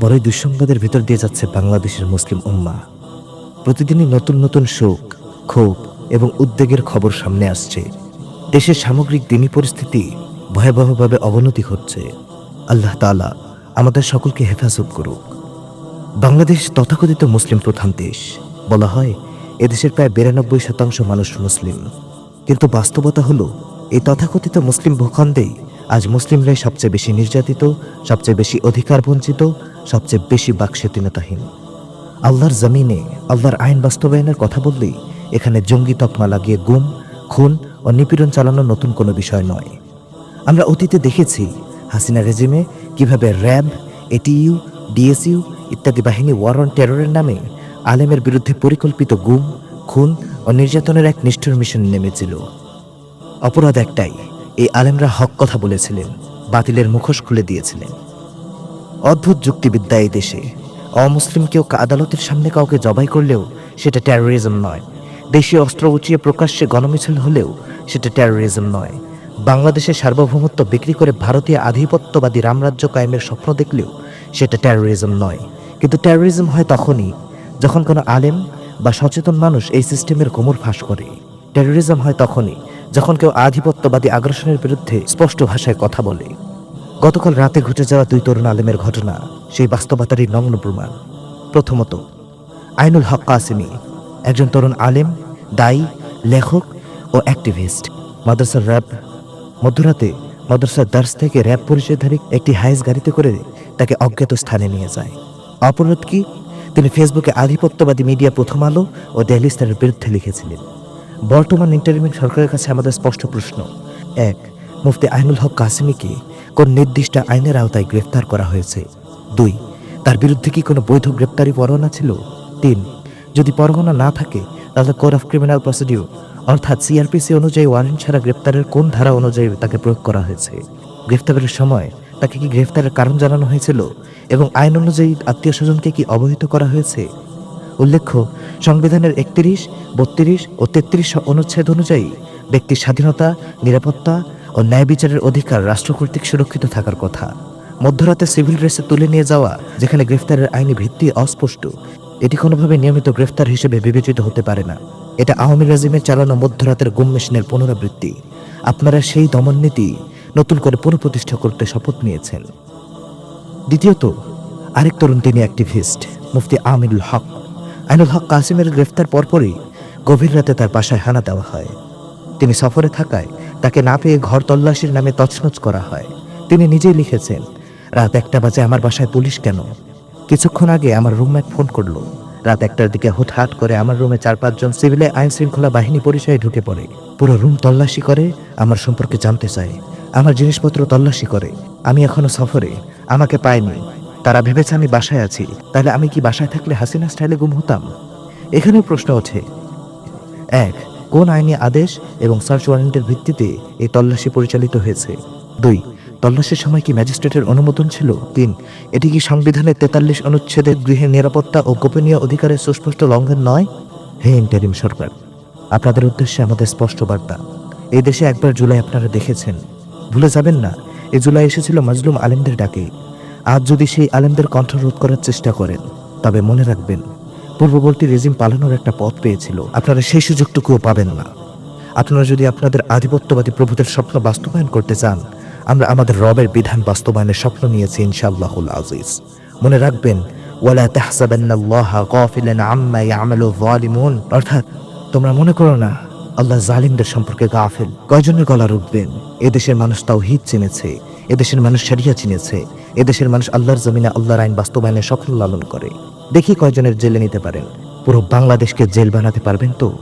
বড়ই দুঃসংবাদের ভিতর দিয়ে যাচ্ছে বাংলাদেশের মুসলিম উম্মা। প্রতিদিনই নতুন নতুন শোক, ক্ষোভ এবং উদ্বেগের খবর সামনে আসছে। দেশের সামগ্রিক দিনী পরিস্থিতি ভয়াবহভাবে অবনতি ঘটছে। আল্লাহ তাআলা আমাদের সকলকে হেফাজত করুক। বাংলাদেশ তথাকথিত মুসলিম প্রধান দেশ। বলা হয়, এদেশের প্রায় বিরানব্বই শতাংশ মানুষ মুসলিম। কিন্তু বাস্তবতা হলো, এই তথাকথিত মুসলিম ভূখণ্ডেই আজ মুসলিমরাই সবচেয়ে বেশি নির্যাতিত, সবচেয়ে বেশি অধিকার বঞ্চিত সবচেয়ে বেশি বাকস্বাধীনতাহীন আল্লাহর জমিনে, আল্লাহর আইন বাস্তবায়নের কথা বললেই এখানে জঙ্গি তকমা লাগিয়ে গুম, খুন ও নিপীড়ন চালানো নতুন কোনো বিষয় নয়। আমরা অতীতে দেখেছি হাসিনা রেজিমে কীভাবে র্যাব, এটিইউ, ডিএসইউ ইত্যাদি বাহিনী ওয়ার অন টেররের নামে আলেমের বিরুদ্ধে পরিকল্পিত গুম, খুন ও নির্যাতনের এক নিষ্ঠুর মিশন নেমেছিল। অপরাধ একটাই, এই আলেমরা হক কথা বলেছিলেন, বাতিলের মুখোশ খুলে দিয়েছিলেন। অদ্ভুত যুক্তিবিদ্যা এই দেশে। অমুসলিম কেউ আদালতের সামনে কাউকে জবাই করলেও সেটা টেরোরিজম নয়। দেশীয় অস্ত্র উঁচিয়ে প্রকাশ্যে গণমিছিল হলেও সেটা টেরোরিজম নয়। বাংলাদেশের সার্বভৌমত্ব বিক্রি করে ভারতীয় আধিপত্যবাদী রামরাজ্য কায়েমের স্বপ্ন দেখলেও সেটা টেরোরিজম নয়। কিন্তু টেরোরিজম হয় তখনই যখন কোনো আলেম বা সচেতন মানুষ এই সিস্টেমের কোমর ফাঁস করে। টেরোরিজম হয় তখনই যখন কেউ আধিপত্যবাদী আগ্রাসনের বিরুদ্ধে স্পষ্ট ভাষায় কথা বলে। গতকাল রাতে ঘটে যাওয়া দুই তরুণ আলেমের ঘটনা, সেই বাস্তবতারই নগ্ন প্রমাণ। প্রথমত, আইনুল হক কাসিমি, একজন তরুণ আলেম, দায়ী, লেখক ও অ্যাক্টিভিস্ট। মাদ্রাসার র্যাব মধ্যরাতে মাদ্রাসার দার্স থেকে র্যাব পরিচয়ধারী একটি হাইস গাড়িতে করে তাকে অজ্ঞাত স্থানে নিয়ে যায়। অপরাধ কি? তিনি ফেসবুকে আধিপত্যবাদী মিডিয়া প্রথম আলো ও ডেইলি স্টারের বিরুদ্ধে লিখেছিলেন। বর্তমান ইন্টারিমিং সরকারের কাছে আমাদের স্পষ্ট প্রশ্ন, এক মুফতি আইনুল হক কাসিমিকে কোন নির্দিষ্ট আইনের আওতায় গ্রেফতার করা হয়েছে? দুই, তার বিরুদ্ধে কি কোনো বৈধ গ্রেপ্তারি পরোয়ানা ছিল? তিন, যদি পরোয়ানা না থাকে, তাহলে কোড অফ ক্রিমিনাল প্রসিডিউর, অর্থাৎ সিআরপিসি অনুযায়ী ওয়ারেন্ট ছাড়া গ্রেপ্তারের কোন ধারা অনুযায়ী তাকে প্রয়োগ করা হয়েছে? গ্রেফতারের সময় তাকে কি গ্রেফতারের কারণ জানানো হয়েছিল এবং আইন অনুযায়ী আত্মীয় স্বজনকে কি অবহিত করা হয়েছে? উল্লেখ্য, সংবিধানের একত্রিশ, বত্রিশ ও তেত্রিশ অনুচ্ছেদ অনুযায়ী ব্যক্তির স্বাধীনতা, নিরাপত্তা ও ন্যায় বিচারের অধিকার রাষ্ট্র কর্তৃক সুরক্ষিত থাকার কথা। মধ্যরাতে সিভিল ড্রেসে তুলে নিয়ে যাওয়া, যেখানে গ্রেফতারের আইনি ভিত্তি অস্পষ্ট, এটি কোনোভাবে নিয়মিত গ্রেফতার হিসেবে বিবেচিত হতে পারে না। এটা আওয়ামী রাজিমের চালানো মধ্যরাতের গুম মেশিনের পুনরাবৃত্তি। আপনারা সেই দমননীতি নতুন করে পুনঃপ্রতিষ্ঠা করতে শপথ নিয়েছেন। দ্বিতীয়ত, আরেক তরুণ তিনি অ্যাক্টিভিস্ট, মুফতি আমিনুল হক। আইনুল হক কাসিমের গ্রেফতার পরপরই গভীর রাতে তার বাসায় হানা দেওয়া হয়। তিনি সফরে থাকায় তাকে না পেয়ে ঘর তল্লাশির নামে তছনছ করা হয়। তিনি নিজেই লিখেছেন, রাত একটা বাজে আমার বাসায় পুলিশ কেন? কিছুক্ষণ আগে আমার রুমমেট ফোন করল। রাত একটার দিকে হুটহাট করে আমার রুমে চার পাঁচজন সিভিলে আইন শৃঙ্খলা বাহিনী পরিচয়ে ঢুকে পড়ে। পুরো রুম তল্লাশি করে, আমার সম্পর্কে জানতে চায়। আমার জিনিসপত্র তল্লাশি করে। আমি এখনও সফরে, আমাকে পায়নি। তারা ভেবেছে আমি বাসায় আছি। তাহলে আমি কি বাসায় থাকলে হাসিনা স্টাইলে গুম হতাম? এখানে প্রশ্ন ওঠে। এক কোন আইনি আদেশ এবং সার্চ ওয়ারেন্টের ভিত্তিতে এই তল্লাশি পরিচালিত হয়েছে? দুই, তল্লাশির সময় কি ম্যাজিস্ট্রেটের অনুমোদন ছিল? তিন, এটি কি সংবিধানের তেতাল্লিশ অনুচ্ছেদের গৃহের নিরাপত্তা ও গোপনীয় অধিকারের সুস্পষ্ট লঙ্ঘন নয়? হে ইন্টারিম সরকার, আপনাদের উদ্দেশ্যে আমাদের স্পষ্ট বার্তা। এই দেশে একবার জুলাই আপনারা দেখেছেন। ভুলে যাবেন না এই জুলাই এসেছিল মাজলুম আলেমদের ডাকে। আজ যদি সেই আলেমদের কণ্ঠরোধ করার চেষ্টা করেন, তবে মনে রাখবেন পূর্ববর্তী রেজিম পালানোর একটা পথ পেয়েছিল। আপনারা সেই সুযোগটুকুও পাবেন না। আপনারা যদি আপনাদের আধিপত্যবাদী প্রভুদের স্বপ্ন বাস্তবায়ন করতে চান, আমরা আমাদের রবের বিধান বাস্তবায়নের স্বপ্ন নিয়েছি ইনশাআল্লাহুল আজিজ। মনে রাখবেন, ওয়ালা তাহসাবান্নাল্লাহা গাফিলান আম্মা ইয়ামালু যালিমুন। অর্থাৎ, তোমরা মনে করো না, আল্লাহ জালিমদের সম্পর্কে গাফিল। কয়জনের গলা রুখবেন? এদেশের মানুষ তাওহীদ চিনেছে, এদেশের মানুষ শরিয়া চিনেছে এদেশের মানুষ আল্লাহর জমিনে আল্লাহর আইন বাস্তবায়নে সফল লালন করে। দেখি কয়জনের জেলে নিতে পারেন। পুরো বাংলাদেশকে জেল বানাতে পারবেন তো?